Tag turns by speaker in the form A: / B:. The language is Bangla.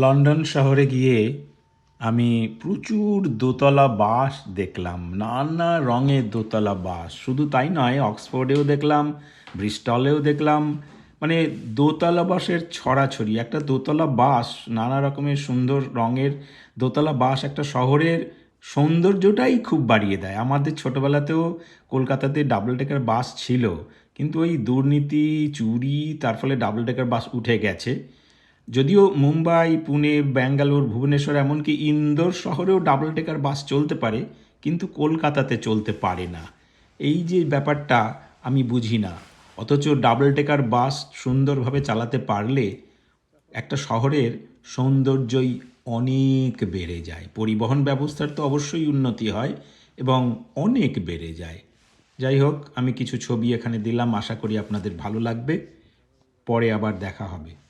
A: লন্ডন শহরে গিয়ে আমি প্রচুর দোতলা বাস দেখলাম, নানা রঙের দোতলা বাস। শুধু তাই নয়, অক্সফোর্ডেও দেখলাম, ব্রিস্টলেও দেখলাম। মানে দোতলা বাসের ছড়াছড়ি, একটা দোতলা বাস, নানা রকমের সুন্দর রঙের দোতলা বাস একটা শহরের সৌন্দর্যটাই খুব বাড়িয়ে দেয়। আমাদের ছোটোবেলাতেও কলকাতাতে ডাবল ডেকার বাস ছিল, কিন্তু ওই দুর্নীতি, চুরি, তার ফলে ডাবল ডেকার বাস উঠে গেছে। যদিও মুম্বাই, পুনে, ব্যাঙ্গালোর, ভুবনেশ্বর এমনকি ইন্দোর শহরেও ডাবল ডেকার বাস চলতে পারে, কিন্তু কলকাতাতে চলতে পারে না। এই যে ব্যাপারটা আমি বুঝি না। অথচ ডাবল ডেকার বাস সুন্দরভাবে চালাতে পারলে একটা শহরের সৌন্দর্যই অনেক বেড়ে যায়। পরিবহন ব্যবস্থার তো অবশ্যই উন্নতি হয় এবং অনেক বেড়ে যায়। যাই হোক, আমি কিছু ছবি এখানে দিলাম, আশা করি আপনাদের ভালো লাগবে। পরে আবার দেখা হবে।